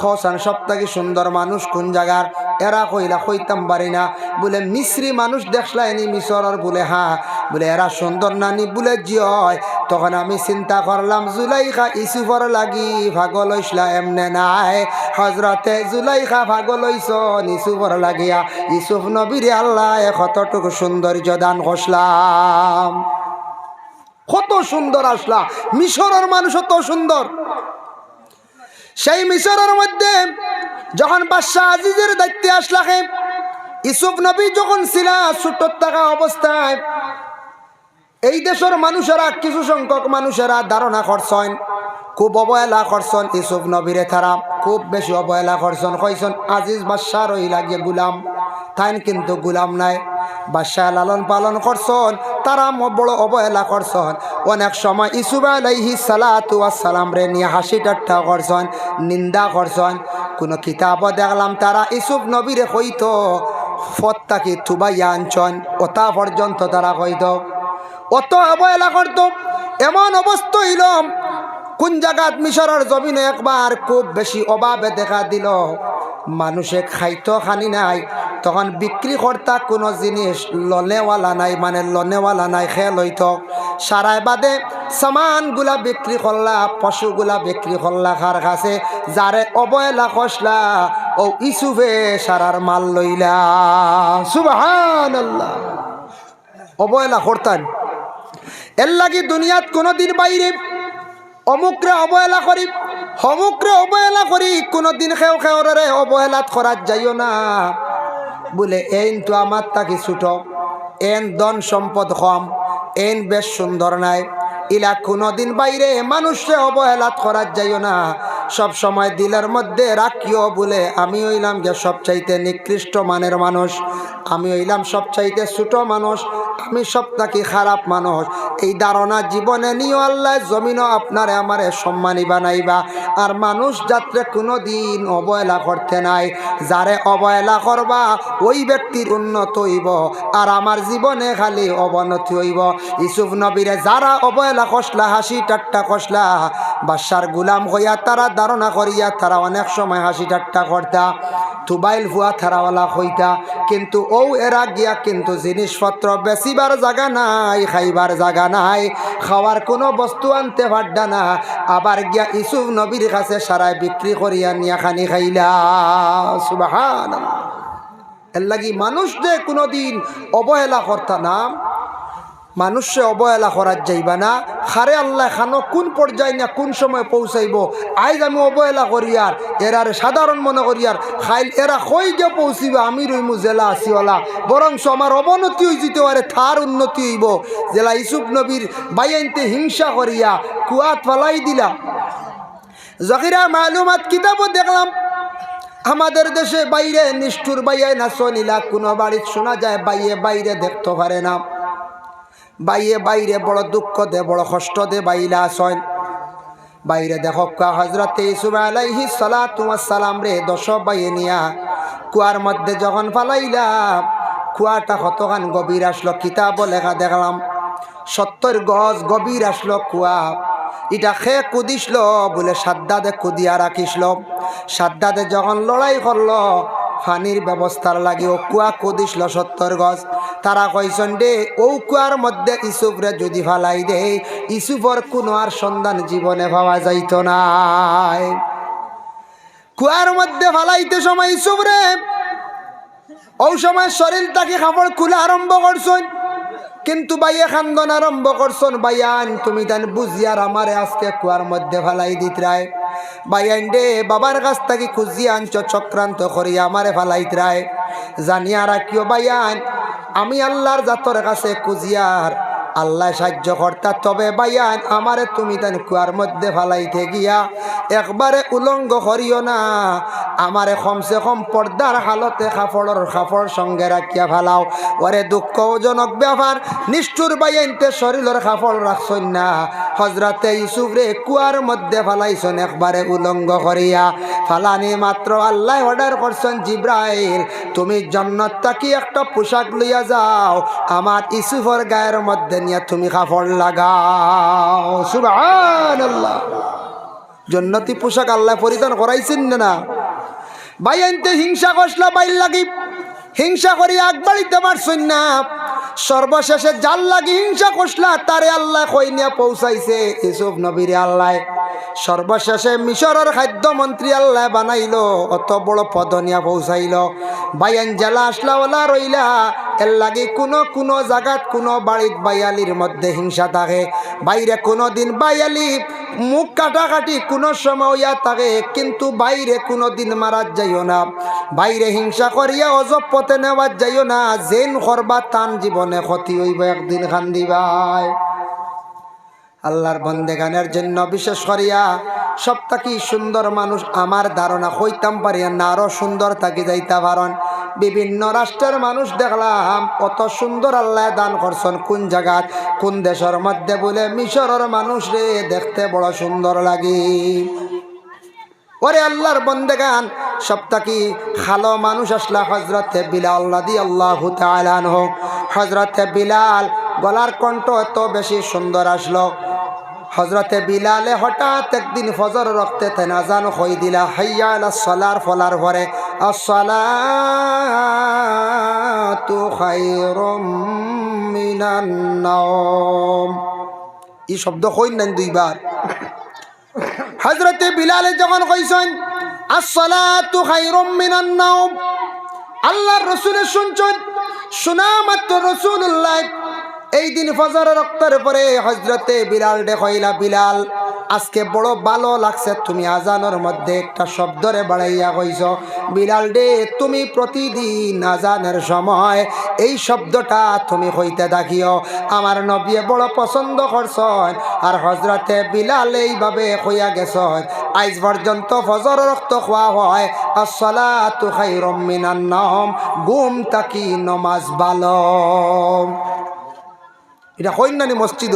হসান সপ্তাহে সুন্দর মানুষ কোন জায়গার? এরা কইলা কইতাম পারি না। বলে, মিশ্রি মানুষ দেখলাইনি মিশরের বলে হ্যাঁ বলে, এরা সুন্দর নানি বলে জিয় তখন আমি চিন্তা করলাম, জুলাইখা ইসুফর লাগি ভাগল হইসলা এমনে নাই। হজরতে জুলাইখা ভাগল হইস ইসুফর লাগিয়া। ইসুফ নবীরে আল্লাহ কতটুকু সৌন্দর্য দান করলাম কত সুন্দর আসলা। মিশরের মানুষ তো সুন্দর। সেই মিশরের মধ্যে যখন বাদশাহ আজিজের দায়িত্বে আসলাকে ইসুফ নবী যখন ছিল ছোট থাকা অবস্থায়, এই দেশের মানুষেরা কিছু সংখ্যক মানুষেরা ধারণা করছেন, খুব অবহেলা করছেন ইসুফ নবীরে তারা, খুব বেশি অবহেলা করছেন। কইছেন, আজিজ বাদশাহ রই লাগে গুলাম, তাইন কিন্তু গুলাম নাই। বাদশাহ লালন পালন করছেন, তারা বড় অবহেলা করছেন। অনেক সময় ইসুফ আলাইহি সালাতু সালাম রে নিয়ে হাসি ঠাট্টা করছেন, নিন্দা করছেন। কোনো কিতাবও দেখলাম তারা ইসুফ নবীরে কইতো, ফত্তাকি থুবাইয়া আনছন ওটা পর্যন্ত তারা কইতো। অত অবহেলা করত, এমন অবস্থা হইল কোন জায়গাত মিশরের জমিনে একবার খুব বেশি অভাবে দেখা দিল। মানুষে খাইতো খানি নাই, তখন বিক্রি কর্তা কোনো জিনিস লনেওয়ালা নাই মানে লনেওয়ালা নাই খেল হইতো সারায় বাদে সামানগুলা বিক্রি করলা পশুগুলা বিক্রি করলা খার কাছে যারে অবহেলা কষলা ও ইসুফে সারার মাল লইলা। সুবহান অবহেলা করতান এর লাগি দুনিয়াত কোনোদিন বাইরে অমুকরে অবহেলা করি, অমুকরে অবহেলা করি, কোনোদিন খেও খেওরে অবহেলাত করার যাইও না। বলে, এইন তো আমার তাকে ছুট এন ধন সম্পদ কম এন বেশ সুন্দর নাই। ইলা কোনোদিন বাইরে মানুষে অবহেলাত করার যাইও না। সব সময় দিলের মধ্যে রাখিও বলে, আমি হইলাম গে সবচাইতে নিকৃষ্ট মানের মানুষ। আমি হইলাম সবচাইতে ছোট মানুষ, আমি সব নাকি খারাপ মানুষ। এই ধারণা জীবনে নিও আল্লাহ, জমিনও আপনারে আমারে সম্মানী বানাইবা। আর মানুষ যাত্রে কোনো দিন অবহেলা করতে নাই। যারে অবহেলা করবা, ওই ব্যক্তির উন্নত হইব। আর আমার জীবনে খালি অবনতি হইব। ইসুফ নবীরে যারা অবহেলা কষলা হাসি টাট্টা কষলা বাসার গুলাম হইয়া তারা ধারণা করিয়া তারা অনেক সময় হাসি ঠাট্টা করতা তুবাইল ভুয়া থারাওয়ালা হইতা। কিন্তু ও এরা গিয়া কিন্তু জিনিসপত্র বেচিবার জাগা নাই, খাইবার জাগা নাই, খাওয়ার কোনো বস্তু আনতে পারডা না। আবার গিয়া ইসুফ নবীর কাছে সারায় বিক্রি করিয়া নিয়া খানি খাইলা। সুবাহান এর লাগি মানুষ যে কোনোদিন অবহেলা করতা না। মানুষে অবহেলা করার যাইবা না। খারে আল্লাহ খানো কোন পর্যায়ে না কোন সময় পৌঁছাইব? আইজ আমি অবহেলা করি আর, এরার সাধারণ মনে করি আর, খাইল, এরা কই গিয়ে পৌঁছিবে? আমি রইমু জেলা আসিওয়ালা। বরংস আমার অবনতি হয়ে যেতে পারে থার উন্নতি হইব। জেলা ইসুফ নবীর বাইনতে হিংসা করিয়া কুয়াত ফালাই দিলা। জকিরা মালুমাত কিতাবও দেখলাম। আমাদের দেশে বাইরে নিষ্ঠুর বাইয়ে নাচনিলা, কোনো বাড়ির শোনা যায়, বাইয়ে বাইরে দেখতে পারে না। বাইয়ে বাইরে বড় দুঃখ দে, বড় কষ্ট দে, বাইলা আসন বাইরে দেখো হজরতে ইসুফ আলাইহি সালাতু সালাম রে দশ বাইয়ে নিয়া কুয়ার মধ্যে যখন ফালাইলাম, কুয়াটা কতখান গভীর আসলো কিতাব লেখা দেখলাম। সত্তর গজ গভীর আসলো কুয়া। এটা খে কুদিসল বলে সাদ্দাদে কুদিয়া রাখিসল। সাদ্দাদে যখন লড়াই করল ফানির ব্যবস্থার লাগে ও কুয়া কদিস সত্তর গজ তারা কইসন দে ও কুয়ার মধ্যে ইসুফরে যদি ফালাই দে, ইসুফর কোনো আর সন্ধান জীবনে পাওয়া যাইত নাই। কুয়ার মধ্যে ফালাইতে সময় ইসুফরে। ও সময় শরীর তাকে কাপড় খুলে আরম্ভ করছেন। কিন্তু বাইয়ে খান্দন আরম্ভ করছন। বাইয়ান তুমি তান বুঝিয়ার আমারে আজকে কুয়ার মধ্যে ফালাই দিত রায়। বাইয়ান দে বাবার কাছ থেকে খুঁজি আনছ, চক্রান্ত করি আমারে ফালাইত রায়। জানিয়া রাখিও বাইয়ান আমি আল্লাহর জাতর কাছে কুজিয়ার আল্লাহ সাহায্য কর্তা। তবে বাইয়ান আমারে তুমি তান কুয়ার মধ্যে ফালাইতে গিয়া একবারে উলঙ্গ করিও না। আমারে কমসে কম পর্দার হালতে কাপড়ের কাপড় সঙ্গে রাখিয়া ফালাও। ওরে দুঃখজনক ব্যাপার, নিষ্ঠুর বাইনতে শরীরের কাপড় রাখছন না। হজরতে ইউসুফ রে কুয়ার মধ্যে ফালাইছন একবারে উলঙ্গ করিয়া। ফালানি মাত্র আল্লাহ অর্ডার করছেন, জিব্রাইল, তুমি জন্নত তাকি একটা পোশাক লইয়া যাও? আমার ইসুফর গায়ের মধ্যে নিয়ে তুমি কাপড় লাগাও। সুবহানাল্লাহ। জন্নতি পোশাক আল্লাহ পরিধান করাইছেন না ভাই আনতে হিংসা কষলা বাইর লাগি। হিংসা করি আগ বাড়িতে না সর্বশেষে জাল লাগি হিংসা কষলা তারে আল্লাহ কই নিয়ে পৌঁছাইছে। ইসুফ নবীরে আল্লাহ। সর্বশেষে মিশরের খাদ্যমন্ত্রী আল্লাহ বানাইল। অত বড় পদ নিয়ে পৌঁছাইল। বাইয়ান জেলা আসলা, ওলা রইলা। এর লাগে কোনো কোনো জায়গাত কোনো বাড়িত বাইয়ালির মধ্যে হিংসা থাকে। বাইরে কোনো দিন বাইয়ালি মুখ কাটাকাটি কোনো সময় ইয়া থাকে, কিন্তু বাইরে কোনো দিন মারাত যাইও না। বাইরে হিংসা করিয়া অজব পথে নেওয়ার যাইও না। জেন করবা তান জীবনে ক্ষতি হইব একদিন খান্দিবাই আল্লাহর বন্দেগানের জন্য বিশেষ করিয়া সবটাকি সুন্দর মানুষ আমার ধারণা হইতাম পারি না, আরও সুন্দর থাকি যাইতা পারন বিভিন্ন রাষ্ট্রের মানুষ দেখলাম কত সুন্দর আল্লাহ দান করছেন কোন জায়গাত কোন দেশের মধ্যে বলে মিশরের মানুষ রে, দেখতে বড় সুন্দর লাগে। ওরে আল্লাহর বন্দেগান সপ্তাকি খালো মানুষ আসলা হজরতে বিলাল রাদি আল্লাহ হোক হজরতে বিলাল গলার কণ্ঠ এত বেশি সুন্দর আসলো। হজরতে বিলালে হঠাৎ একদিন ফজর রক্তে তেনাজান হই দিলা, হাইয়া সলার ফলার ভরে এই শব্দ কইন নাই দুইবার। হজরতে বিলালে যখন কইছেন, আসসালাতু খায়রুম মিনান নাওম, আল্লাহর রসুলের শুনছেন, শোনা মাত্র রসুল্লাহ এই দিন ফজর রক্তের পরে হজরতে বিলাল দেখইলা বিলাল, আজকে বড় ভালো লাগছে, তুমি আজানোর মধ্যে একটা শব্দরে বাড়াইয়া কইছ। বিলাল ডে তুমি প্রতিদিন আজানের সময় এই শব্দটা তুমি হইতে দেখিও আমার নবিয়ে বড় পছন্দ করছন আর হজরতে বিলাল এইভাবে কইয়া গেছন আইজ পর্যন্ত ফজর রক্ত খোয়া হয়, আসসালাতু খাইরুম মিনান নাম গুম তাকি নমাজ ভালো? এটা হইন নানি মসজিদ?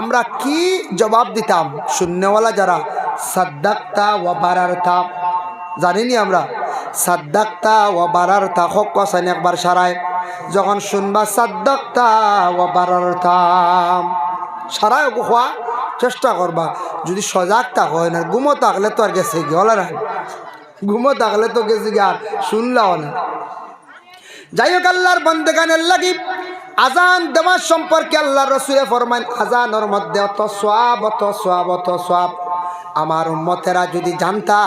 আমরা কি জবাব দিতাম? শূন্যওয়ালা যারা, সাদ্দাক্তা ও বারার্থা জানিনি আমরা? সাদ্দাক্তা ও বারার্থা হক কসাইন একবার সারায়। যখন শুনবা, সাদ্দাক্তা ও বারার্থা সারায় হওয়া চেষ্টা করবা। যদি সজাগ থাক হয় না ঘুমো থাকলে তো আর গেছে কি হলে না? ঘুমো থাকলে তো গেছে কি আর শুনলাও না। যাই হোক, আল্লাহর বন্দেগানের লাগি আজান দেওয়ার সম্পর্কে আল্লাহ রসুলে ফরমান আজানোর মধ্যে অত সোয়াব অত সোয়াব অত সোয়াব। আমার উম্মতেরা যদি জানতা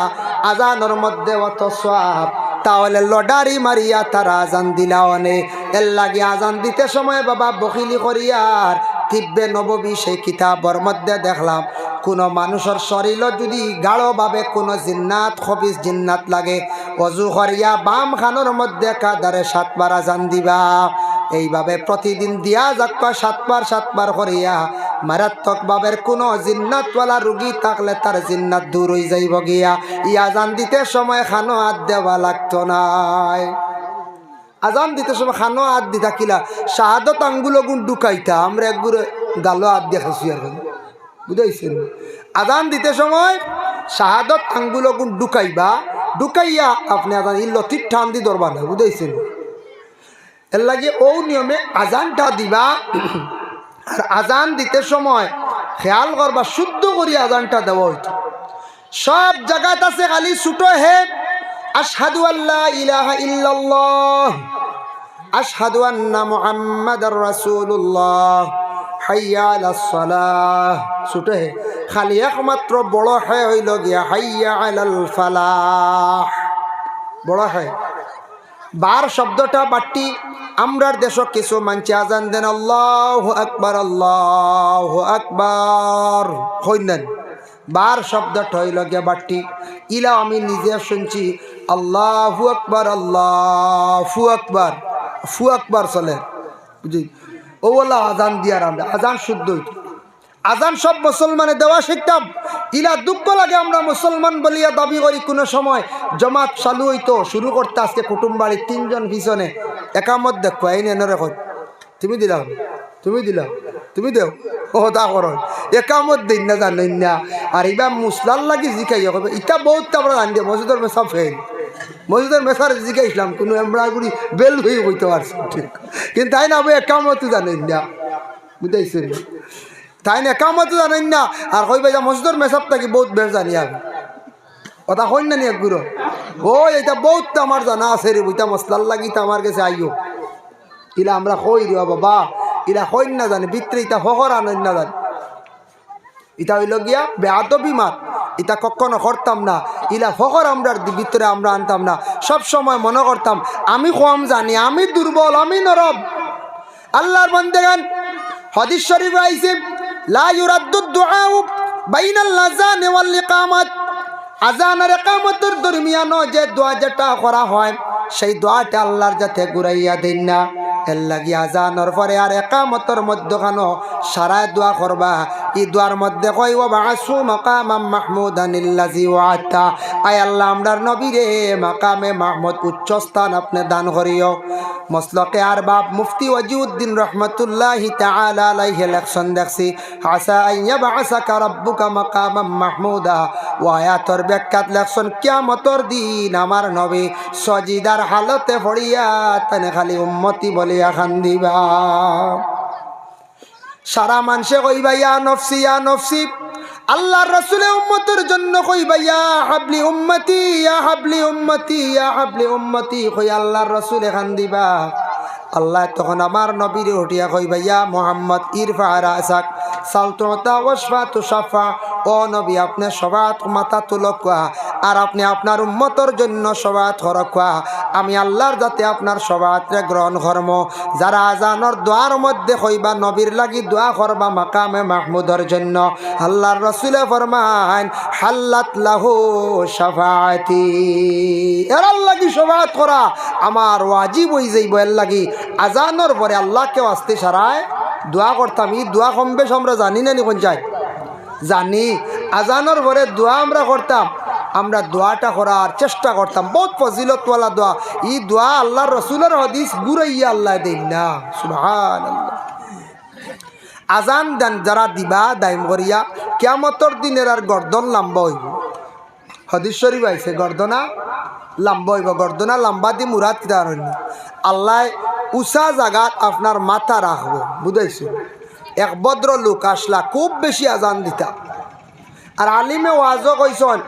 আজানোর মধ্যে অত সোয়াব, তাহলে লডারি মারিয়া তারা আজান দিলা অনে এর লাগে আজান দিতে সময় বাবা বকিলি করিয়ার তিব্বে নববী সেই কিতাবর মধ্যে দেখলাম, কোনো মানুষের শরীর যদি গাঢ়ভাবে কোনো জিন্নাত খবিস জিন্নাত লাগে। অজু করিয়া বাম খানোর মধ্যে কাদারে সাতবার আজান দিবা। এইভাবে প্রতিদিন দিয়া যাক্কা সাতবার সাতবার করিয়া মারাত্মক ভাবের কোনো জিন্নাতওয়ালা রুগী থাকলে তার জিন্নাত দূর হয়ে যাইব গিয়া। ই আজান দিতে সময় খানো হাত দেওয়া লাগতো নাই। আজান দিতে সময় খানো হাত দি থাকিলা। শাহাদত আঙ্গুলো গুণ ঢুকাইতা। আমরা একগুলো গালো হাত দিয়ে খাসি আর বুঝাইছেন? আজান দিতে সময় শাহাদত আঙ্গুলো গুণ ঢুকাইবা। ঢুকাইয়া আপনি আজান ইল্ল ঠিক ঠান দি দরবার বুঝাইছেন? এর লাগে ও নিয়মে আজানটা দিবা। আর আজান দিতে সময় খেয়াল করবা, শুদ্ধ করি আজানটা দেওয়া হইতো। সব জায়গাত আছে খালি ছুটো হে, আশহাদু আল্লাহ ইলাহা ইল্লাল্লাহ, আশহাদু আন্না মুহাম্মাদার রাসূলুল্লাহ, হাইয়া আলাস সালাহ। ছুটো হে, খালি একমাত্র বড় হে হইল গিয়া হাইয়া আলাল ফালাহ। বড় হে। বার শব্দটা বাট্টি আমরার দেশ কিছু মানছে। আজান দেন, আল্লাহ আকবার আল্লাহ আকবার। হইলেন বার শব্দটা হইল গে বাট্টি ইলা আমি নিজে শুনছি, আল্লাহু আকবার, আল্লাহ ফু আকবার। ফু আকবার চলে। বুঝি ও বলা আজান দিয়ার আমরা। আজান শুদ্ধ হইতো। আজান সব মুসলমানে দেওয়া শিখতাম। ইলা দুঃখ লাগে আমরা মুসলমান বলিয়া দাবি করি কোনো সময়। জমাত চালু হইতো, শুরু করতে আজকে কুটুম তিনজন পিছনে। একামত দেখো, এই নেন রেখন তুমি দিলাম তুমি দিলাম তুমি দেও। ও, তা করো। একামত দিন না জানেন না। আর এবার মুসলার লাগি জিকাই হবে ইটা বহুত আমরা জানি দিয়ে মসজিদের মেসা ফেল মসজিদের মেসার জিকাইছিলাম কোনো এমব্রাগুড়ি বেল হয়ে হইতে পারছে ঠিক। কিন্তু তাই না একামত জানেন না। বুঝাইছেন? তাই না, কামত জানেন না। আর কইবা যে মসজিদর মেসাব থাকি বহুত বেশ জানি আমি। কথা হইন না নি একগুলো ও এটা বহুত আমার জানা আছে রে, বইটা মশলার লাগিতে আমার কাছে আইও। ইলা আমরা কই রে, বাবা ইলা হইন না জানি, ভিতরে ইটা ফখর আনইন না জানি। ইটা হইল গিয়া বেআত বিমার ইটা কখনো করতাম না। ইলা ফখর আমরা ভিতরে আমরা আনতাম না। সব সময় মনে করতাম, আমি কম জানি, আমি দুর্বল, আমি নরম। আল্লাহর বান্দেগান, হাদিস শরীফ লা ইউরাদ্দু দুআউ বাইনাল আযান ওয়াল ইকামাত। আজান আর একামতের দরমিয়ান যে দোয়া যেটা করা হয়, সেই দোয়াটা আল্লাহর যাতে ঘুরাইয়া দিন না। এর লাগি আজানোর পরে আর একামতর মধ্যখানো সারায় দোয়া করবা। ই দোয়ার মধ্যে কইব বাসু মাকামাম মাহমুদানিল্লাজি ওয়াতা আয় আল্লাহ, আমরার নবীরে মাকামে মাহমুদ উচ্চ স্থান আপনি দান করিও। মসলকে আর বাপ মুফতি ওয়াজিউদ্দিন রহমতুল্লাহ তাআলা আলাইহি ইলেকশন দেখছি। আসা আইয়া বাসাকা রাব্বুকা মাকামাম মাহমুদা। ও আয়াতর ব্যাখ্যাত লেখছেন কিয়ামতর দিন আমার নবী সজিদার হালতে পড়িয়া তানে খালি উম্মতি বলিয়া খান্দিবা। সারা মানুষে কইবা, ইয়া নফসি ইয়া নফসি। আল্লাহর রসুলে উম্মতের জন্য কইবা ইয়া হাবলি উম্মতি, ইয়া হাবলি উম্মতি, ইয়া হাবলি উম্মতি, কই আল্লাহর রসুলে দিবা। আল্লাহ তখন আমার নবীর উঠিয়া কইবা ইয়া মোহাম্মদ ইরফা রাসাক সালততা ওয়াসফা তুসাফা ও নবী আপনি সবাত মাথা তুলকা আর আপনি আপনার উম্মতর জন্য সবাত কোয়া আমি আল্লাহর যাতে আপনার সবাতরে গ্রহণ কর্ম। যারা আজানর দোয়ার মধ্যে কইবা নবীর লাগি দোয়া করবা মাকামে মাহমুদর জন্য। আল্লাহর রসুলে ফরমান হাল্লাত লাহু সাফাতি এরার লাগি সবাত করা। আমার ওয়াজিব হই যাইব এর লাগি। আজানর পরে আল্লাহকে আসতে সারায় দোয়া করতাম। ই দোয়া কম বেশ আমরা জানি না নি কোন যায় জানি। আজানোর পরে দোয়া আমরা করতাম। আমরা দোয়াটা করার চেষ্টা করতাম। বহুত ফজিলতওয়ালা দোয়া। ই দোয়া আল্লাহ রসুলের হদিস গুরাইয়া আল্লাহ দেন না। আল্লাহ আজান দেন যারা দিবা দাইম করিয়া। কেমতর দিনের আর গর্দন লাম্বা হইব। হদিস শরীফ গর্দনা লাম্বা হইব। গর্দনা লাম্বা দি মুরাদ কিতা অন্য আল্লাহ উষা জাগাত আপনার মাথা রাখব। বুঝাইছো? এক ভদ্র লোক আসলা, খুব বেশি আজান দিতা। আর আলিমে ওয়াজও কইসন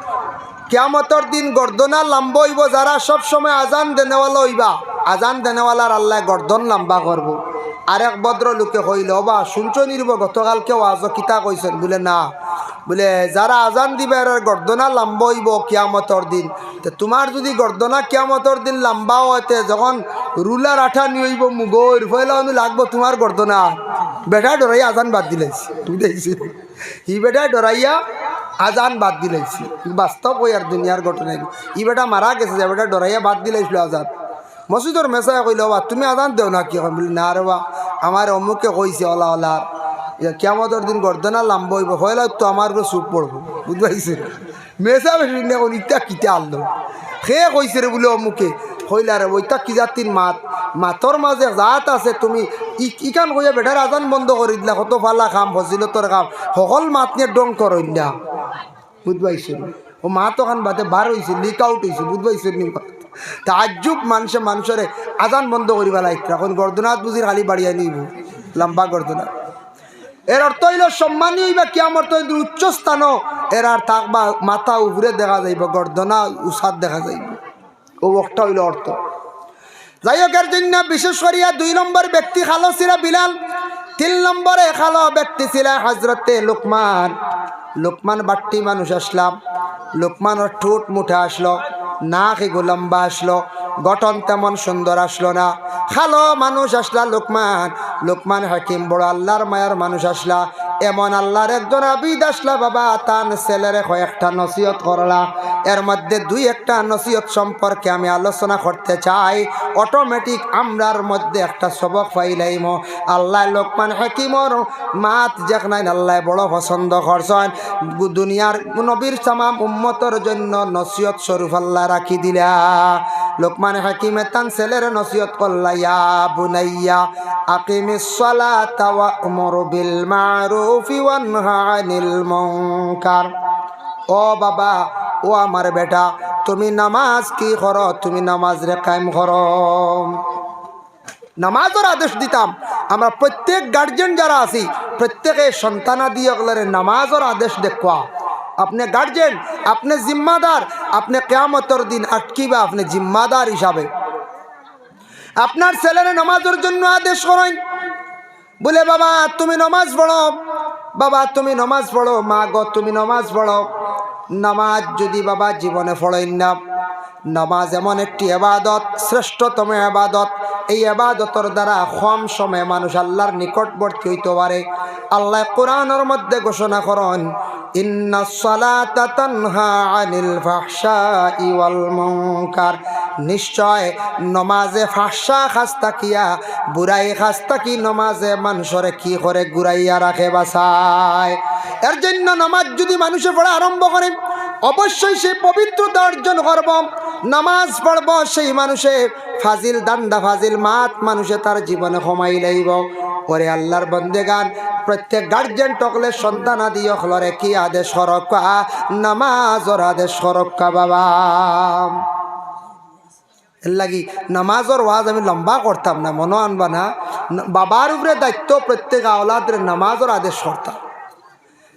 কেয়ামতর দিন গর্দনা লাম্বা হইব যারা সব সময় আজান দেনেওয়ালা হইবা। আজান দেনেওয়ালার আল্লাহ গর্দন লাম্বা করব। আর এক ভদ্র লোকে কইল বা শুনছ নির্ব গতকালকে ওয়াজও কিতা কইছেন? বলে, না। বলে, যারা আজান দিবে আর গর্দনা লাম্বা হইব কিয়ামতর দিন। তো তোমার যদি গর্দনা কিয়ামতর দিন লাম্বা হইতে যখন রুলার আঠা নিয়ে হইব, মুগর অনু লাগবো, তোমার গর্দনা। বেটা ডরাইয়া আজান বাদ দিলাইছি। তুমি দেখছি ই বেটা ডরাইয়া আজান বাদ দিলাইছি বাস্তব ওই আর দুনিয়ার ঘটনা ই বেটা মারা গেছে যে বেটা ডরাইয়া বাদ দিলাইছিল আজান। মসজিদর মেসায় কইল বা তুমি আজান দেও না কি বলি, না রে বা আমার অমুকে কইছে ওলা ওলার কেমতর দিন গর্দনা লাম্ব হইব হইলে তো আমার উপরে চুপ পড়ব বুঝতে পারছি মেসা বেশি এখন ইটা কিতা আনলো সে কইছে রে বলে অমুকে হইলা রে ওইটা কি জাতির মাত। মাতর মাঝে জাত আছে, তুমি ইকান কইয়া বেটার আজান বন্ধ করে দিলা, কত ফালা খাম ফজিলতর খাম সকল মাত নিয়ে ডং করইন বুঝ পাইছে ও মা তখন বাদে বার হয়েছে লিক আউট হয়েছে বুঝ পাইছে নি তাজ্জুব মানুষে মানুষের আজান বন্ধ করিবা লাইত এখন গর্দনাথ বুঝির খালি বাড়িয়া নিব, লম্বা গর্দনাথ। এর অর্থ হইল সম্মানী হইবা কিয়ামর তো উচ্চ স্থান এর আর থাকবা মাথা উপরে দেখা যাইব গর্দনা উষাদ দেখা যাইব। ও একটা হইল অর্থ। যাই হোক, এর জন্য বিশেষ করিয়া দুই নম্বর ব্যক্তি খালো ছিল বিলাল তিন নম্বরে খালো ব্যক্তি ছিল হজরতে লোকমান। লোকমান বাট্টি মানুষ আসলাম লোকমানের ঠোঁট মুঠে আসলো, নাক লম্বা আসলো, গঠন তেমন সুন্দর আসলো না। খালো মানুষ আসলা লোকমান। লোকমান হাকিম বড় আল্লাহর মায়ার মানুষ আসলা। এমন আল্লাহর একজন আবিদ আসলা বাবা তান ছেলেরে কয়েকটা নসিহত করলা। এর মধ্যে দুই একটা নসিহত সম্পর্কে আমি আলোচনা করতে চাই। অটোমেটিক আমরার মধ্যে একটা সবক পাইলাইম আল্লাহ লোকমান হাকিমর মাত যেখানে আল্লাহ বড় পছন্দ করছেন, দুনিয়ার নবীর সামাম উম্মতর জন্য নসিহত স্বরূপ আল্লাহ রাখি দিলা। লোকমান হাকিমে তান ছেলের নসিহত করলা, ইয়া বুনাইয়া আকিমিস সালাতা ওয়া আমর বিল মারুফি ওয়ানহা আনিল মুনকার। ও বাবা ও আমার বেটা, তুমি নামাজ কি কর? তুমি নামাজ রে কায়েম কর। নামাজের আদেশ দিতাম। আমরা প্রত্যেক গার্জেন যারা আছি, প্রত্যেকে সন্তানাদি অগলের নামাজের আদেশ দেখুয়া। আপনি গার্জেন আপনি জিম্মাদার, আপনি কেয়ামতর দিন আটকিবা আপনি জিম্মাদার হিসাবে। আপনার ছেলেরা নামাজের জন্য আদেশ করেন। বলে, বাবা, তুমি নমাজ পড়ো। বাবা, তুমি নমাজ পড়ো। মা গো, তুমি নমাজ পড়ো। নামাজ যদি বাবা জীবনে পড়েন না নামাজ এমন একটি এবাদত, শ্রেষ্ঠতম এবাদত। এই এবাদতর দ্বারা কম সময়ে মানুষ আল্লাহর নিকটবর্তী হইতে পারে। আল্লাহ কোরআনের মধ্যে ঘোষণা করেন নিশ্চয় নমাজে ফাঁসা খাস্তা কিয়া, বুড়াই খাস্তা কি নমাজে কি জন্য নমাজ যদি অবশ্যই সে পবিত্রতা অর্জন করব। নামাজ পড়ব, সেই মানুষে ফাজিল, দান্দা ফাজিল, মাত মানুষে তার জীবনে কমাই লাইব। ওরে আল্লাহর বন্দেগান, প্রত্যেক গার্জেন টকলে সন্তান আদি অখলরে কি আদেশ সরক্কা নামাজর আদেশ সরক্কা বাবা। লাগি নামাজর ওয়াজ আমি লম্বা করতাম না, মনে আনবা ন- বাবার উপরে দায়িত্ব প্রত্যেক আওলাদের নামাজর আদেশ করতাম।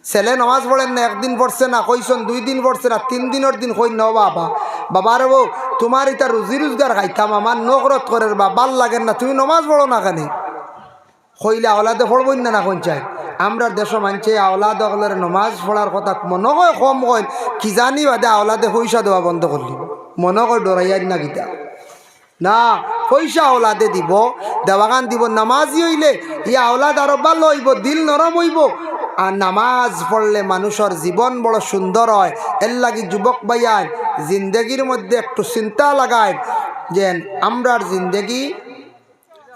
ছেলে নামাজ পড়েন না, একদিন পড়ছে না, কইসন দুই দিন পড়ছে না, তিন দিনের দিন কই ন বাবা বাবার বউ, তোমার এটা রুজি রোজগার খাইতাম, আমার নকরত করে বা ভালো লাগেন না, তুমি নমাজ পড়ো না কেন? কইলে, আওলাদে পড়বই না না কোন চাই। আমরা দেশ মানছে, আওলাদ অকলের নমাজ পড়ার কথা মনে হয় কম কইন। কি জানি বাদে আওলাদে পয়সা দেওয়া বন্ধ করলি। মনে কয় ডরাইয়ার না গীতা। না, পয়সা আওলাদে দিব, দেওয়াগান দিব, নামাজি হইলে, ই আওলাদ আরও ভালো হইব, দিল নরম হইব। আর নামাজ পড়লে মানুষের জীবন বড় সুন্দর হয়। এর লাগি যুবক ভাইয়ান জিন্দগির মধ্যে একটু চিন্তা লাগায় যে আমরার জিন্দগি,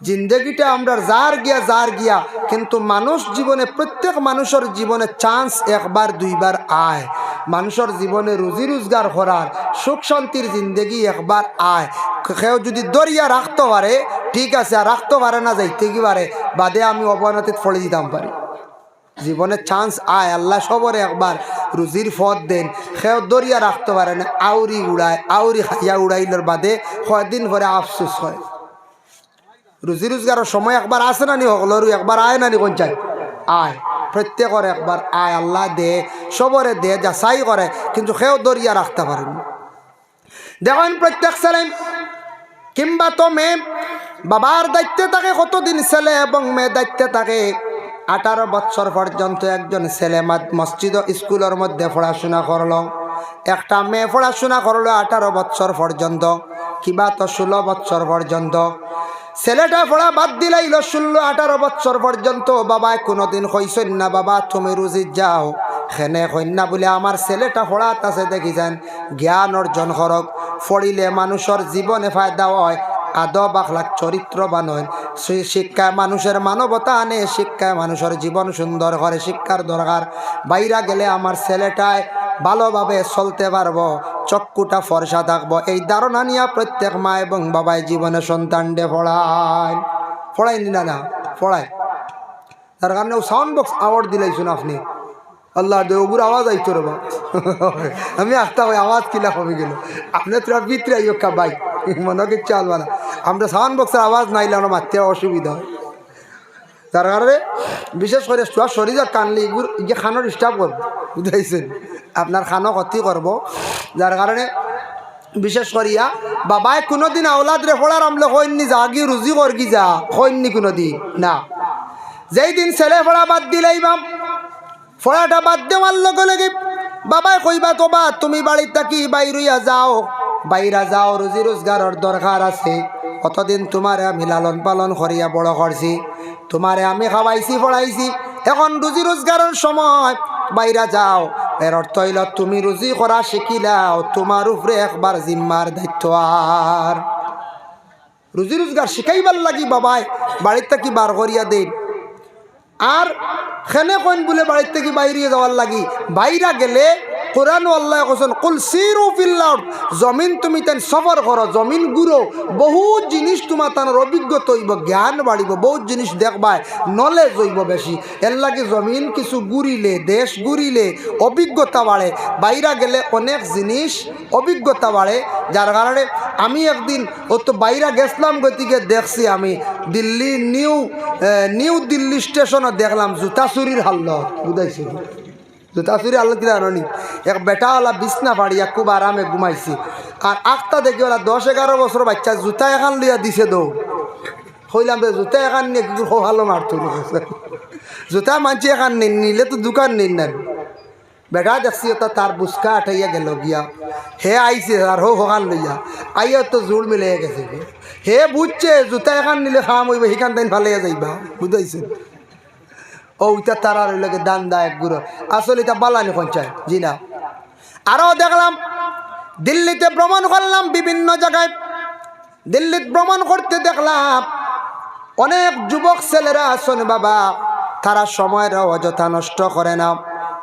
জিন্দগিটা আমরা যার গিয়া যার গিয়া। কিন্তু মানুষ জীবনে, প্রত্যেক মানুষের জীবনে চান্স একবার, দুইবার আয়। মানুষের জীবনে রুজি রোজগার করার, সুখ শান্তির জিন্দগি একবার আয়। কেউ যদি দরিয়া রাখতে পারে, ঠিক আছে, আর রাখতে পারে না, যাইতে কি পারে? বাদে আমি অবনতিত ফলে দিতাম পারি। জীবনে চান্স আয়। আল্লাহ সবরে একবার রুজির ফদ দেন। সেও দরিয়া রাখতে পারে না। আউরি উড়ায়, আউরি খাইয়া উড়াইলের বাদে কয়দিন পরে আফসুস হয়। রুজি রোজগারের সময় একবার আসে না নি, সকলেরও একবার আয় না নি কোন চাই আয়। প্রত্যেকর একবার আয়। আল্লাহ দে, সবরে দে যা যাচাই করে, কিন্তু সেও দরিয়া রাখতে পারেন দেখেন প্রত্যেক ছেলে, কিংবা তো মেয়ে, বাবার দায়িত্বে থাকে, কতদিন ছেলে এবং মেয়ে দায়িত্বে থাকে। আঠারো বছর পর্যন্ত একজন ছেলে মসজিদ স্কুলের মধ্যে পড়াশোনা করল। একটা মেয়ে পড়াশোনা করল আঠারো বছর পর্যন্ত, কিবা তো ষোলো বছর পর্যন্ত। ছেলেটা পড়া বাদ দিলাইল, ষোলো আঠারো বছর পর্যন্ত। বাবায় কোনোদিন কইসেন না, বাবা, তুমি রুজিত যাও সেনে কন্যা বলে আমার ছেলেটা পড়াত আছে দেখি যান জ্ঞান অর্জন করক, পড়িলে মানুষের জীবনে ফায়দা হয় আদব আখলাক চরিত্রবান হয় সেই শিক্ষায় মানুষের মানবতা আনে, শিক্ষায় মানুষের জীবন সুন্দর করে। শিক্ষার দরকার। বাইরা গেলে আমার ছেলেটায় ভালোভাবে চলতে পারব, চক্ষুটা ফর্সা থাকব। এই ধারণা নিয়ে প্রত্যেক মা এবং বাবাই জীবনে সন্তানডে পড়ায়। পড়ায়নি না না পড়ায়। তার কারণে সাউন্ড বক্স আওয়ার্ড দিলাইছুন আপনি। আল্লাহ দেবগুর আওয়াজ আইতো রে আমি আসতে হয় আওয়াজ কিলা কমে গেল আপনি তোরা ভিতরে আইও কা বাই মনে কিচ্ছু আলবা না আমরা সাউন্ড বক্সের আওয়াজ নাইলে আমরা মারতে অসুবিধা হয়। তার কারণে বিশেষ করে চুয়া শরীরে কানলে এগুলো ইয়ে খানোর স্টাফ করব, বুঝাইছেন? আপনার খানো ক্ষতি করব। যার কারণে বিশেষ করিয়া বাবায় কোনোদিন আওলাদ রে ফোড়ার আমলে হইননি যা গিয়ে রুজি করগি যা, হইননি কোনোদিন, না। যেই দিন ছেলে ফোড়া বাদ দিলাই বাম ফোড়াটা বাদ দেওয়ার লগে লগে বাবাই কইবা তো বা তুমি বাড়ির থাকি বাইরইয়া যাও। বাইরা যাও, রুজি রোজগারের দরকার আছে। কতদিন তোমারে আমি লালন পালন করিয়া বড় করছি? তোমারে আমি খাওয়াইছি, পড়াইছি। এখন রুজি রোজগারের সময়। বাইরা যাও, এর অর্থ হইল তুমি রুজি করা শিখিলাও, তোমার উপরে একবার জিম্মার দায়িত্ব আর। রুজি রোজগার শিখাইবার লাগি বাবাই, বাড়ির থাকি বার করিয়া দেন আর খেনে কইন বলে বাড়ির থেকে বাইরে যাওয়ার লাগি। বাইরা গেলে কোরআন আল্লাহ কোসন কুল সিরু ফিল্লার জমিন তুমি তেন সফর করো জমিন গুরো বহুত জিনিস তোমার তার অভিজ্ঞতা হইব জ্ঞান বাড়িব বহুত জিনিস দেখবায় নলেজ হইব বেশি এর লাগে জমিন কিছু ঘুরিলে দেশ ঘুরিলে অভিজ্ঞতা বাড়ে বাইরা গেলে অনেক জিনিস অভিজ্ঞতা বাড়ে যার কারণে আমি একদিন ও তো বাইরা গেছিলাম গতিকে দেখছি আমি, দিল্লি নিউ নিউ দিল্লি স্টেশনে দেখলাম জুতা চুরির হাল্ল বুঝাইছি জুতা চুরি হাল্ল কিনা আনি এক বেটাওয়ালা বিছনা পাড়িয়া খুব আরামে ঘুমাইছি। আর আখটা দেখি ওরা দশ এগারো বছর বাচ্চা জুতা এখান লিয়া দিছে দৌ হইলাম যে জুতা এখান নিয়ে কিন্তু ভালো মারতো জুতা মানছি এখান নিন নিলে তো দোকান নিন না। বেটা দেখছি ওটা তার বুসকা আঠাইয়া গেল গিয়া। হে আইছে আর হো হোকান লইয়া। আইয়া তো জোর মিলে গেছে। হে বুঝছে, জুতা এখান নিলে খাম হইব সেখান তাই ফালাইয়া যাইবা। বুঝাইছে? ও ইটা তারা রইলকে দান দা এক গুঁড়ো। আসলে এটা বালানি পঞ্চায়েত জি না। আরও দেখলাম, দিল্লিতে ভ্রমণ করলাম বিভিন্ন জায়গায়। দিল্লিতে ভ্রমণ করতে দেখলাম, অনেক যুবক ছেলেরা আছেন বাবা, তারা সময়ের অযথা নষ্ট করে না।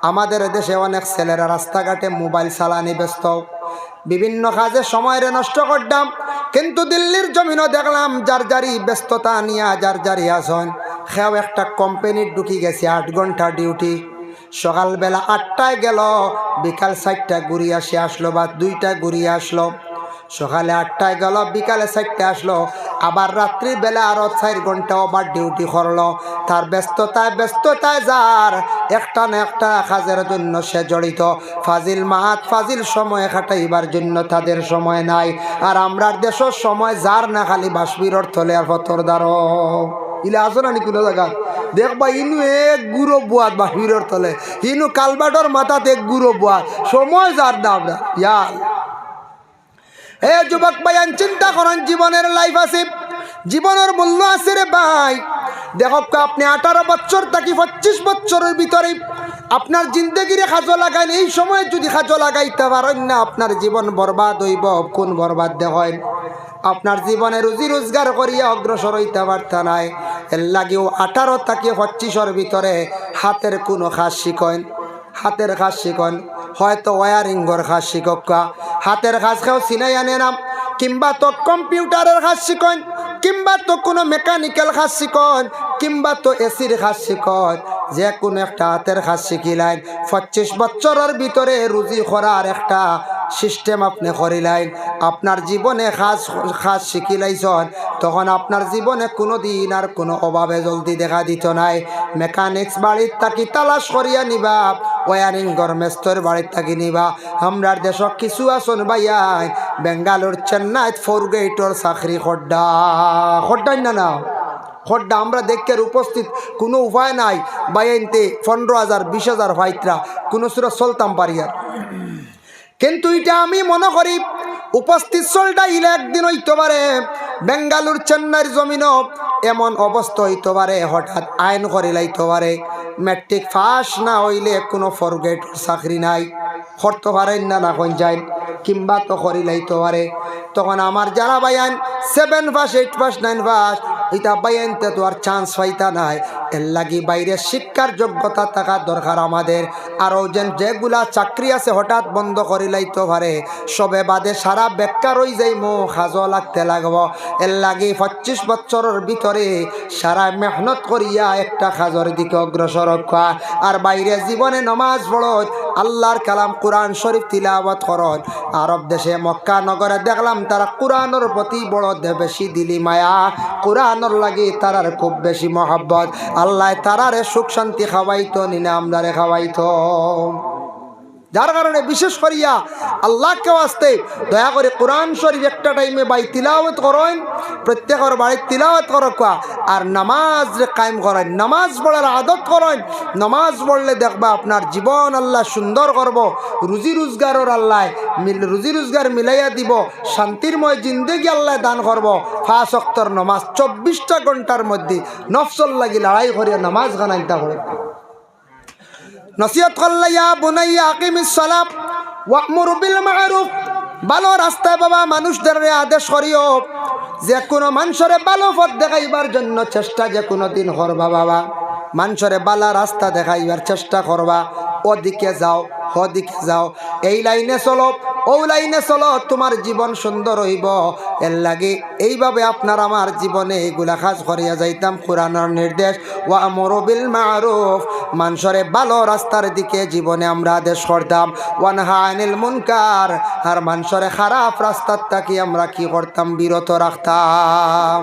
আমাদের দেশে অনেক ছেলেরা রাস্তাঘাটে মোবাইল চালানি ব্যস্ত। বিভিন্ন কাজে সময়ের নষ্ট করতাম কিন্তু দিল্লির জমিনও দেখলাম, যার যারি ব্যস্ততা নিয়ে যার যারি আসন। সেও একটা কোম্পানির ঢুকি গেছে, আট ঘণ্টা ডিউটি সকালবেলা আটটায় গেল, বিকাল সাতটা ঘুরিয়ে আসে, আসলো বা দুইটা ঘুরিয়ে আসলো। সকালে আটটায় গেল, বিকালে চারটে আসলো। আবার রাত্রির বেলা আরও চার ঘণ্টা আবার ডিউটি করল। তার ব্যস্ততায় ব্যস্ততায় যার একটা না একটা কাজের জন্য সে জড়িত। ফাজিল মাহাত ফাজিল সময় কাটাইবার জন্য তাদের সময় নাই। আর আমরার দেশের সময় যার না খালি বাসবিরর থলে আর ফতর দ্বারো ইলে আসো না নি কোনো জায়গা দেখবা ইনু এক গুঁড়ো বুয়াত বাসবিরর তলে ইনু কালবাটর মাথাতে এক গুঁড়ো বুয়াত। সময় যার না আমরা। ইয়াল। হে যুবক ভাইয়ান চিন্তা করেন, জীবনের লাইফ আছে, জীবনের মূল্য আছে রে ভাই। দেখো তো আপনি আঠারো বছর থাকি, পঁচিশ বছরের ভিতরে আপনার জিন্দগিরে খাজো লাগাইন, এই সময় যদি খাজো লাগাইতে পারেন না, আপনার জীবন বরবাদ হইব কোন বরবাদ দেখেন আপনার জীবনে রুজি রোজগার করিয়া অগ্রসর হইতে পারত নাই। এর লাগেও আঠারো থাকি, পঁচিশের ভিতরে হাতের কোনো খাস শিখেন, হাতের কাজ শিখন। হয়তো ওয়ারিংগর খাস শিকক হাতের খাস খাও সিনাই আনে নাম। কিংবা তো কম্পিউটারের খাস শিখন কিংবা তো কোনো মেকানিক্যাল খাস শিখন কিংবা তো এসির খাস শিখন যে কোনো একটা হাতের খাস শিখিলাইন পঁচিশ বছরের ভিতরে রুজি করার একটা সিস্টেম আপনি করিলাইন আপনার জীবনে কাজ কাজ শিখিলাইছন। তখন আপনার জীবনে কোনো দিন আর কোনো অভাবে জলদি দেখা দিত নাই। মেকানিক্স বাড়ির তাকি তালাশ করিয়া নিবা। ওয়ারিং গরমেস্তর বাড়ির থাকি নিবা। আমরার দেশ কিছু আসন ভাইয়াই বেঙ্গালোর চেন্নাই ফোর গেটর চাকরি খড্ডা খড্ডাই না না? খড্ডা আমরা দেখতে উপস্থিত কোনো উপায় নাই। বাইনতে পনেরো হাজার, বিশ হাজার ভাইতরা। কোনো সুরা চলতাম পারিয়া। কিন্তু এটা আমি মনে করি উপস্থিত চলটা ইলে একদিন হইতে পারে বেঙ্গালুর চেন্নাইয়ের জমিনও এমন অবস্থা হইতে পারে, হঠাৎ আইন করিলাইতে পারে। ম্যাট্রিক পাস না হইলে কোনো ফরগেট চাকরি নাই। করতে পারেন না না কোন যায় কিংবা তো করিলাইতে পারে। তখন আমার যারা বাইয়ান seven pass eight pass nine pass এটা বাইয়ানতে তো আর চান্স পাইতা নাই। এর লাগি বাইরে শিক্ষার যোগ্যতা থাকা দরকার আমাদের। আরও যেন যেগুলা চাকরি আছে হঠাৎ বন্ধ করিলাইতে পারে, সবে বাদে সারা বেকার হয়ে যাই মো সাজো লাগতে লাগব। এর লাগি পঁচিশ বছরের ভিতরে সারা মেহনত করিয়া একটা সাজর দিকে অগ্রসর হওয়া আর বাইরে জীবনে নমাজ পড়ত, আল্লাহর কালাম কোরআন শরীফ তিলাবত করত। আরব দেশে মক্কা নগরে দেখলাম তারা কোরআনের প্রতি বড় বেশি দিলি মায়া, কোরআনের লাগি তারার খুব বেশি মহাব্বত। আল্লাহ তারারে সুখ শান্তি খাওয়াইতো নিনে আমদারে খাওয়াইতো। যার কারণে বিশেষ করিয়া আল্লাহকে আসতে দয়া করে কোরআন শরীফ একটা টাইমে বাই তিলাওয়াত করেন, প্রত্যেকের বাড়ির তিলাওয়াত করকা আর নামাজ কায়েম করেন। নামাজ পড়ার আদত করেন, নামাজ পড়লে দেখবা আপনার জীবন আল্লাহ সুন্দর করব, রুজি রোজগারের আল্লাহ মিল, রুজি রোজগার মিলাইয়া দিব, শান্তিরময় জিন্দেগি আল্লাহ দান করব। ফাঁস অক্তর নামাজ চব্বিশটা ঘণ্টার মধ্যে নফসল লাগি লড়াই করিয়া নামাজ গানাইতা করে নসিহত করলে ইয়া বুনাইয়া আকিমিস সালাম ওয়াকমুর বিল মারুফ ভালো রাস্তায় বাবা, মানুষদের আদেশ করিও। যে কোনো মানুষরে ভালো পথ দেখাইবার জন্য চেষ্টা যে কোনো দিন করবা বাবা। মানুষরে বালা রাস্তা দেখাইবার চেষ্টা করবা। ওদিকে যাও হদিকে যাও। এই লাইনে চলো, ও লাইনে চলো, তোমার জীবন সুন্দর হইব। এর লাগে এইভাবে আপনার আমার জীবনে এইগুলা কাজ করিয়া যাইতাম, কোরআনের নির্দেশ। ওয়া আমরবিল মারুফ, মানুষরে ভালো রাস্তার দিকে জীবনে আমরা আদেশ করতাম। ওয়ানহা আনিল মুনকার, আর মানুষরে খারাপ রাস্তার তাকি আমরা কি করতাম? বিরত রাখতাম।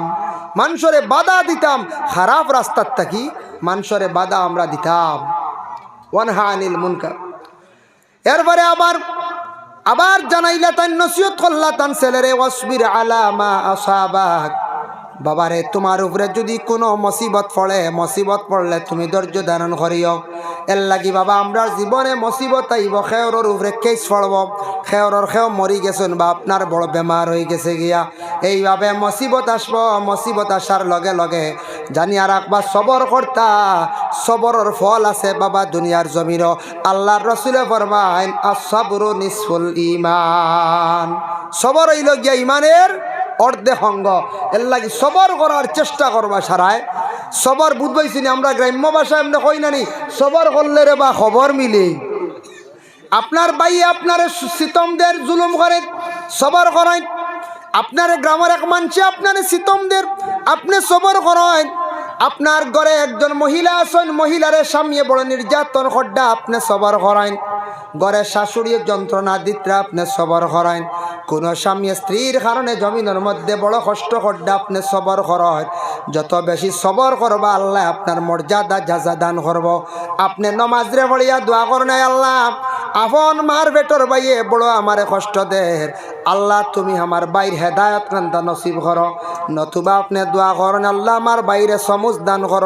মানুষরে বাধা দিতাম, খারাপ রাস্তার তাকি মানুষরে বাধা আমরা দিতাম। ওয়ানহা আনিল মুনকার। এরপরে আবার আবার জানাইলা তান, নসিহত করলা তান, ছেলেরে অসবির আলামা আসাবাক। বাবারে, তোমার উপরে যদি কোনো মুসিবত পড়ে, মুসিবত পড়লে তুমি ধৈর্য ধারণ করিও। এর লাগি বাবা, আমরা জীবনে মুসিবত আইব, খেয়রর উপরে কেস পড়ব খেয়রর খেয় মরি গেছেন বা আপনার বড় বেমার হয়ে গেছে গিয়া। এইভাবে মুসিবত আসব, মুসিবত আসার লগে লগে জানিয়া রাখবা সবর কর্তা, সবরের ফল আছে বাবা দুনিয়ার জমির আল্লাহর রসুলে ফরমাইন আসাবরু নিসফুল ইমান সবর হইল গিয়া ইমানের অর্ধে সঙ্গ এর লাগে সবর করার চেষ্টা করবা সারায়। সবর বুঝবাইছি আমরা গ্রাম্য ভাষায় আমরা কই নানি? সবর করলে রে বা খবর মিলে। আপনার বাই আপনার সিতমদের জুলুম করে, সবর করেন আপনার গ্রামের এক মানুষে আপনার সিতমদের আপনি সবর করেন আপনার ঘরে একজন মহিলা আছেন, মহিলারে সামিয়ে বড় নির্যাতন খড্ডা আপনি সবর করেন ঘরে শাশুড়ি যন্ত্রণা দিত্রা আপনি সবর করেন কোন স্বামী স্ত্রীর কারণে জমিনের মধ্যে বড় কষ্ট খড্ডা আপনি সবর করেন যত বেশি সবর করবা আল্লাহ আপনার মর্যাদা যাজা দান করব। আপনি নমাজরে পড়িয়া দোয়া করেন আল্লাহ। আপন মার বেটর বাইয়ে বড় আমারে কষ্ট দের আল্লাহ তুমি আমার বাইর হেদায়ত কান্তা নসিব করো। নতুবা আপনি দোয়া করেন, আল্লাহ আমার বাইরে সমুজ দান কর।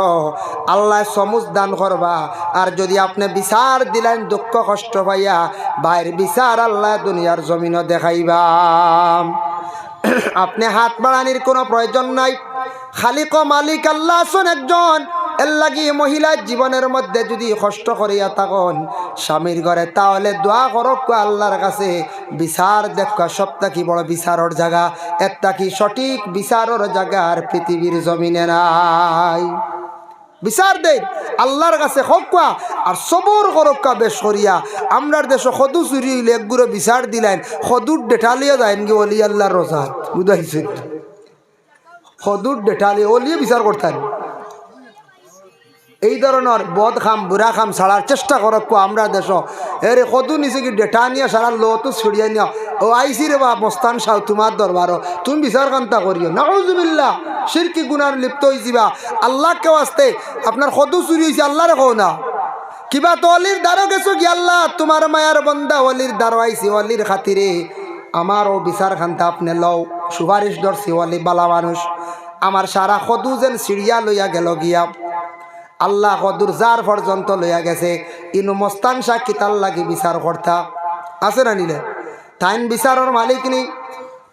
আল্লাহ সমুজ দান করবা। আর যদি আপনি বিচার দিলেন দুঃখ, কষ্ট পাইয়া বাইর বিচার আল্লাহ দুনিয়ার জমিনও দেখাইবা। আপনি হাত বাড়ানির কোনো প্রয়োজন নাই। খালিক মালিক আল্লাহ আসুন একজন। এর লাগি মহিলার জীবনের মধ্যে যদি কষ্ট করিয়া থাকুন স্বামীর ঘরে, তাহলে দোয়া করক আল্লাহর কাছে। বিচার দেখা সবটা কি বড় বিচারর জায়গা, একটা কি সঠিক বিচারর জায়গা আর পৃথিবীর জমিনে নাই। বিচার দেন আল্লাহর কাছে হকুয়া আর সবর করক্কা বেশ করিয়া। আমরার দেশে সদু চুরি একগুলো বিচার দিলেন, সদুর ডেটালিয়া যায় নাকি অলি আল্লাহর রোজা বুঝাইছে সদুর ডেটালি অলিয়ে বিচার করতেন। এই ধরনের বদ খাম, বুড়া খাম ছাড়ার চেষ্টা করক আমরা দেশ। এরে কত নিচে কি ডেটা নিয়ে সারা লো তো ছড়িয়ে নিয়া। ও আইসি রে বা মস্তান সাও তোমার দরবার তুমি বিচার কান্তা করিও। নাউজুবিল্লা সিরকি গুনার লিপ্ত হয়েছিবা আল্লাহ কেউ আসতে আপনার কত চুরি হয়েছে আল্লাহ রেখো না। কিবা তো অলির দ্বারও গেছো কি আল্লাহ? তোমার মায়ার বন্দা অলির দ্বারো আইসি অলির খাতিরে। আমার ও বিচার খান্তা আপনি লও। সুপারিশ ধরছি অলি বালা মানুষ। আমার সারা সদু যেন চিড়িয়া লইয়া গেল গিয়া। আল্লাহ কদুর যার পর্যন্ত লইয়া গেছে, ইনু মস্তান শাহ কিতাল লাগি বিচার কর্তা। আছে না নিলে? তাইন বিচারর মালিক নি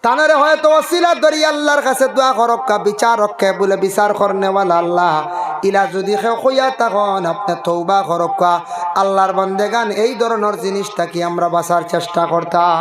তানারে হয়তো অসিলা ধরি আল্লাহর কাছে দোয়া করক্কা বিচার রক্ষে বলে বিচার করনেওয়ালা আল্লাহ। ইলা যদি কেউ কইয়া তখন আপনি তৌবা করক্কা আল্লাহর বন্দেগান এই ধরনের জিনিসটা কি আমরা বাঁচার চেষ্টা করতাম